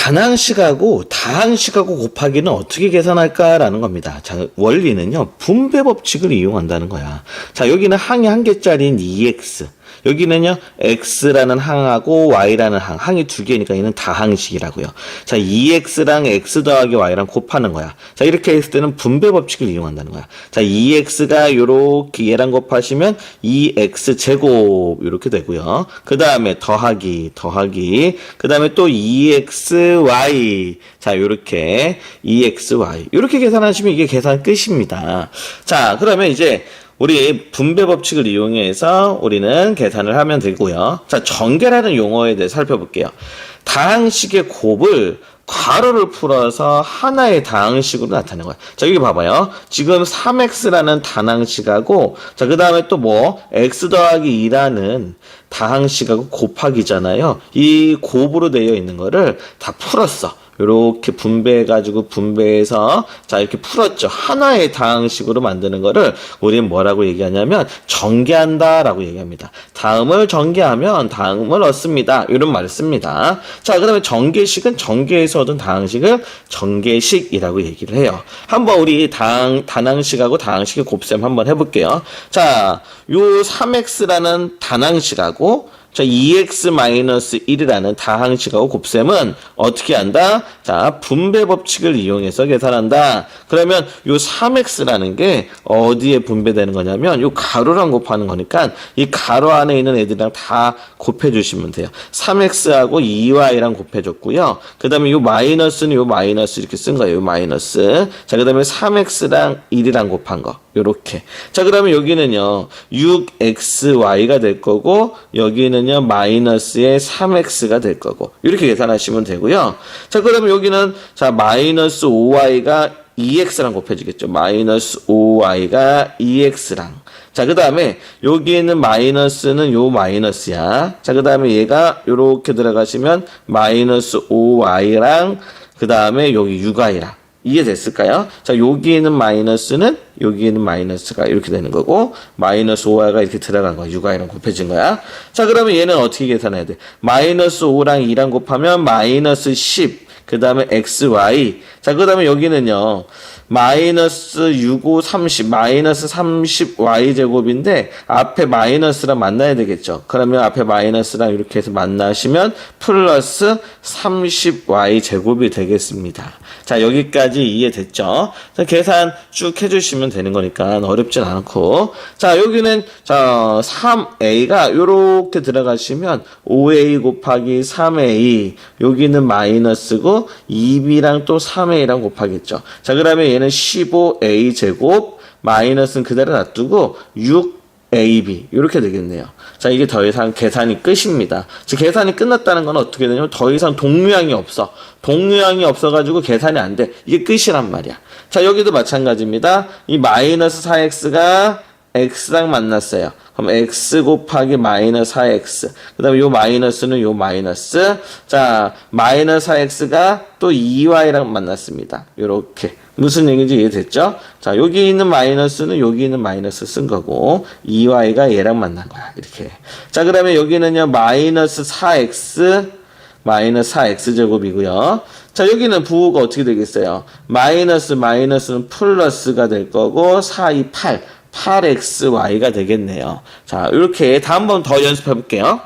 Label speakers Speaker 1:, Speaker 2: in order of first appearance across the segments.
Speaker 1: 단항식하고 다항식하고 곱하기는 어떻게 계산할까라는 겁니다. 자, 원리는요, 분배 법칙을 이용한다는 거야. 자, 여기는 항이 한 개짜리인 2x. 여기는요, x라는 항하고 y라는 항. 항이 두 개니까 얘는 다항식이라고요. 자, 2x랑 x 더하기 y랑 곱하는 거야. 자, 이렇게 했을 때는 분배 법칙을 이용한다는 거야. 자, 2x가 요렇게 얘랑 곱하시면 2x 제곱 이렇게 되고요. 그 다음에 더하기, 더하기. 그 다음에 또 2xy. 자, 요렇게 2xy. 요렇게 계산하시면 이게 계산 끝입니다. 자, 그러면 이제 우리 분배 법칙을 이용해서 우리는 계산을 하면 되고요. 자, 전개라는 용어에 대해 살펴볼게요. 다항식의 곱을 괄호를 풀어서 하나의 다항식으로 나타내는 거예요. 자, 여기 봐봐요. 지금 3x라는 단항식하고, 자, 그 다음에 또 뭐, x 더하기 2라는 다항식하고 곱하기잖아요. 이 곱으로 되어 있는 거를 다 풀었어. 이렇게 분배해가지고 분배해서 자 이렇게 풀었죠. 하나의 다항식으로 만드는 거를 우리는 뭐라고 얘기하냐면 전개한다라고 얘기합니다. 다음을 전개하면 다음을 얻습니다. 이런 말을 씁니다. 자 그다음에 전개식은 전개에서 얻은 다항식을 전개식이라고 얘기를 해요. 한번 우리 당 단항식하고 다항식의 곱셈 한번 해볼게요. 자 요 3x라는 단항식하고 자, 2x-1이라는 다항식하고 곱셈은 어떻게 한다? 자, 분배 법칙을 이용해서 계산한다. 그러면 요 3x라는 게 어디에 분배되는 거냐면 요 가로랑 곱하는 거니까 이 가로 안에 있는 애들이랑 다 곱해 주시면 돼요. 3x하고 2y랑 곱해 줬고요. 그 다음에 요 마이너스는 요 마이너스 이렇게 쓴 거예요. 요 마이너스. 자, 그 다음에 3x랑 1이랑 곱한 거. 요렇게. 자, 그러면 여기는요, 6xy가 될 거고, 여기는 요, 마이너스의 3x가 될 거고, 이렇게 계산하시면 되고요. 자, 그러면 여기는, 자, 마이너스 5y가 2x랑 곱해지겠죠. 마이너스 5y가 2x랑. 자, 그 다음에 여기 있는 마이너스는 요 마이너스야. 자, 그 다음에 얘가 요렇게 들어가시면 마이너스 5y랑 그 다음에 여기 6y랑. 이해됐을까요? 자, 여기 있는 마이너스는 여기 있는 마이너스가 이렇게 되는 거고 마이너스 5y가 이렇게 들어간 거야. 6y랑 곱해진 거야. 자, 그러면 얘는 어떻게 계산해야 돼? 마이너스 5랑 2랑 곱하면 마이너스 10. 그 다음에 xy. 자, 그 다음에 여기는요. 마이너스 6, 5, 30, 마이너스 30y 제곱인데 앞에 마이너스랑 만나야 되겠죠. 그러면 앞에 마이너스랑 이렇게 해서 만나시면 플러스 30y 제곱이 되겠습니다. 자, 여기까지 이해됐죠? 자, 계산 쭉 해주시면 되는 거니까 어렵진 않고. 자, 여기는, 자, 3a가 요렇게 들어가시면 5a 곱하기 3a. 여기는 마이너스고 2b랑 또 3a랑 곱하겠죠. 자, 그러면 얘는 15a 제곱 마이너스는 그대로 놔두고 6ab 이렇게 되겠네요. 자 이게 더 이상 계산이 끝입니다. 즉 계산이 끝났다는 건 어떻게 되냐면 더 이상 동류항이 없어. 동류항이 없어가지고 계산이 안 돼. 이게 끝이란 말이야. 자 여기도 마찬가지입니다. 이 마이너스 4x가 x랑 만났어요. 그럼 x 곱하기 마이너스 4x. 그 다음에 요 마이너스는 요 마이너스. 자, 마이너스 4x가 또 2y랑 만났습니다. 요렇게. 무슨 얘기인지 이해됐죠? 자, 여기 있는 마이너스는 여기 있는 마이너스 쓴 거고, 2y가 얘랑 만난 거야. 이렇게. 자, 그 다음에 여기는요, 마이너스 4x, 마이너스 4x 제곱이고요. 자, 여기는 부호가 어떻게 되겠어요? 마이너스 마이너스는 플러스가 될 거고, 4, 2, 8. 8xy가 되겠네요. 자, 이렇게 다음 번 더 연습해 볼게요.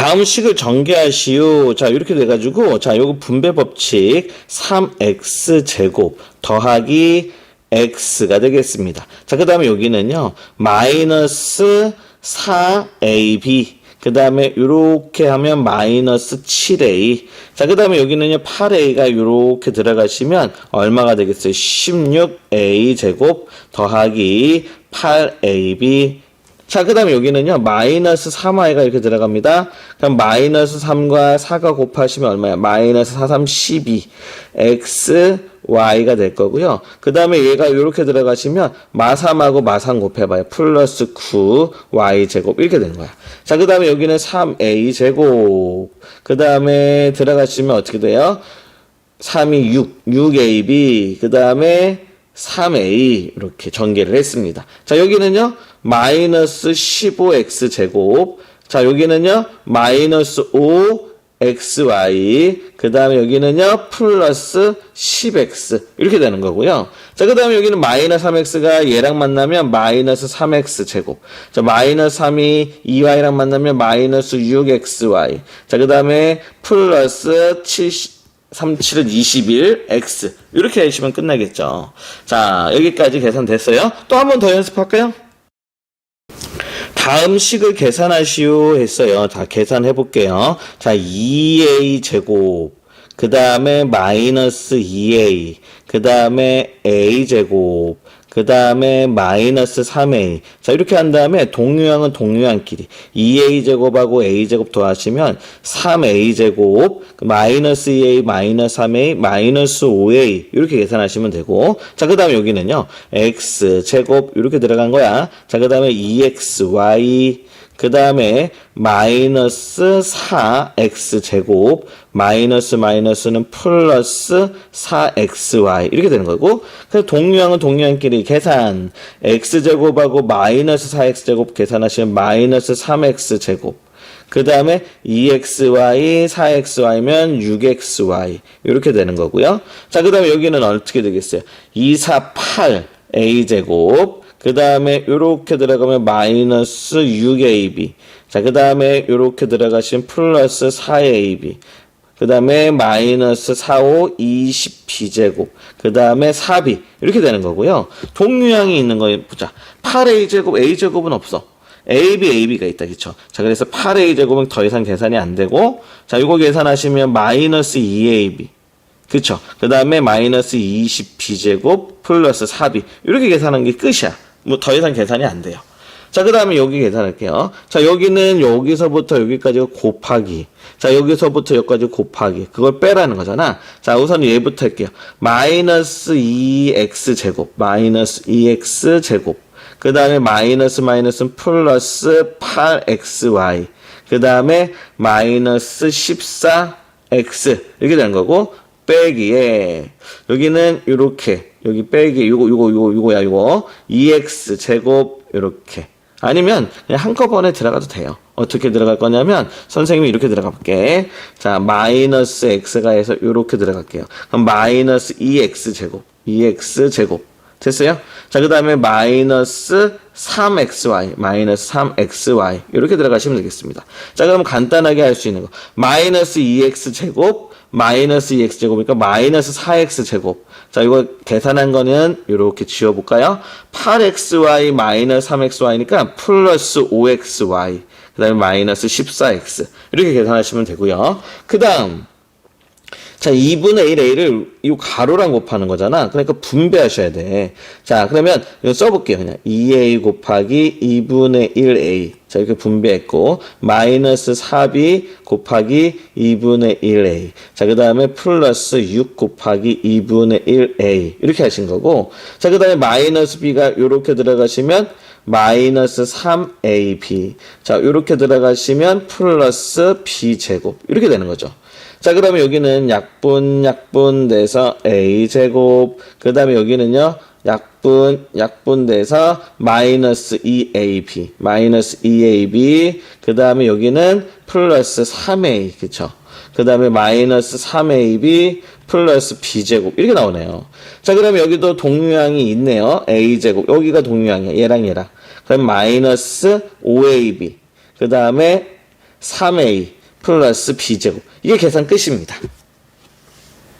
Speaker 1: 다음 식을 전개하시오. 자, 이렇게 돼가지고, 자, 요거 분배 법칙 3x 제곱 더하기 x가 되겠습니다. 자, 그 다음에 여기는요, 마이너스 4ab. 그 다음에 이렇게 하면 마이너스 7a. 자, 그 다음에 여기는요, 8a가 이렇게 들어가시면 얼마가 되겠어요? 16a 제곱 더하기 8ab. 자, 그 다음에 여기는요, 마이너스 3y가 이렇게 들어갑니다. 그럼 마이너스 3과 4가 곱하시면 얼마야? 마이너스 4, 3, 12. x, y가 될 거고요. 그 다음에 얘가 이렇게 들어가시면 마3하고 마3 곱해봐요. 플러스 9, y 제곱. 이렇게 되는 거야. 자, 그 다음에 여기는 3a 제곱. 그 다음에 들어가시면 어떻게 돼요? 3이 6, 6ab. 그 다음에 3a 이렇게 전개를 했습니다. 자, 여기는요. 마이너스 15x 제곱. 자, 여기는요. 마이너스 5 xy 그 다음에 여기는요 플러스 10x 이렇게 되는 거고요 자그 다음에 여기는 마이너스 3x가 얘랑 만나면 마이너스 3x 제곱 자 마이너스 3이 2y랑 만나면 마이너스 6xy 자그 다음에 플러스 70 37은 21, x. 이렇게 하시면 끝나겠죠. 자, 여기까지 계산됐어요. 또 한 번 더 연습할까요? 다음 식을 계산하시오 했어요. 자, 계산해 볼게요. 자, 2a 제곱. 그 다음에 마이너스 2a. 그 다음에 a 제곱. 그 다음에 마이너스 3a. 자, 이렇게 한 다음에 동유항은 동유항끼리. 2a 제곱하고 a 제곱 더하시면 3a 제곱, 그 마이너스 2a, 마이너스 3a, 마이너스 5a. 이렇게 계산하시면 되고. 자, 그 다음에 여기는요. x 제곱, 이렇게 들어간 거야. 자, 그 다음에 2xy. 그 다음에 마이너스 4x 제곱 마이너스 마이너스는 플러스 4xy 이렇게 되는 거고 그래서 동류항은 동류항끼리 계산 x 제곱하고 마이너스 4x 제곱 계산하시면 마이너스 3x 제곱 그 다음에 2xy, 4xy면 6xy 이렇게 되는 거고요. 자, 그 다음에 여기는 어떻게 되겠어요? 2, 4, 8 a제곱 그 다음에 요렇게 들어가면 마이너스 6ab 자, 그 다음에 요렇게 들어가시면 플러스 4ab 그 다음에 마이너스 4, 5, 20b제곱. 그 다음에 4b. 이렇게 되는 거고요. 동류항이 있는 거 보자. 8a제곱, a제곱은 없어. ab, ab가 있다. 그쵸? 자, 그래서 8a제곱은 더 이상 계산이 안 되고, 자, 이거 계산하시면 마이너스 2ab. 그쵸? 그 다음에 마이너스 20b제곱 플러스 4b. 이렇게 계산한 게 끝이야. 뭐 더 이상 계산이 안 돼요. 자, 그 다음에 여기 계산할게요. 자, 여기는 여기서부터 여기까지 곱하기. 자, 여기서부터 여기까지 곱하기. 그걸 빼라는 거잖아. 자, 우선 얘부터 할게요. 마이너스 2x 제곱. 마이너스 2x 제곱. 그 다음에 마이너스 마이너스는 플러스 8xy. 그 다음에 마이너스 14x. 이렇게 되는 거고. 빼기에 여기는 이렇게 여기 빼기 요거 요거 요거 요거야 요거 2x 제곱 이렇게 아니면 그냥 한꺼번에 들어가도 돼요. 어떻게 들어갈 거냐면 선생님이 이렇게 들어가 볼게. 자 마이너스 x가 해서 이렇게 들어갈게요. 그럼 마이너스 2x 제곱 2x 제곱 됐어요? 자, 그 다음에 마이너스 3xy, 마이너스 3xy. 이렇게 들어가시면 되겠습니다. 자, 그럼 간단하게 할 수 있는 거. 마이너스 2x 제곱, 마이너스 2x 제곱이니까 마이너스 4x 제곱. 자, 이거 계산한 거는 이렇게 지워볼까요? 8xy 마이너스 3xy니까 플러스 5xy. 그 다음에 마이너스 14x. 이렇게 계산하시면 되고요. 그 다음. 자, 2분의 1a를 이 가로랑 곱하는 거잖아. 그러니까 분배하셔야 돼. 자, 그러면 이거 써볼게요. 그냥 2a 곱하기 2분의 1a. 자, 이렇게 분배했고, 마이너스 4b 곱하기 2분의 1a. 자, 그 다음에 플러스 6 곱하기 2분의 1a. 이렇게 하신 거고, 자, 그 다음에 마이너스 b가 이렇게 들어가시면, 마이너스 3ab. 자, 이렇게 들어가시면 플러스 b제곱. 이렇게 되는 거죠. 자, 그러면 여기는 약분, 약분 돼서 a제곱. 그 다음에 여기는요, 약분, 약분 돼서 마이너스 2ab. 마이너스 2ab. 그 다음에 여기는 플러스 3a. 그쵸? 그 다음에 마이너스 3ab 플러스 b제곱. 이렇게 나오네요. 자, 그러면 여기도 동유항이 있네요. a제곱. 여기가 동유항이야. 얘랑 얘랑. 그럼 마이너스 5ab. 그 다음에 3a. 플러스 b제곱. 이게 계산 끝입니다.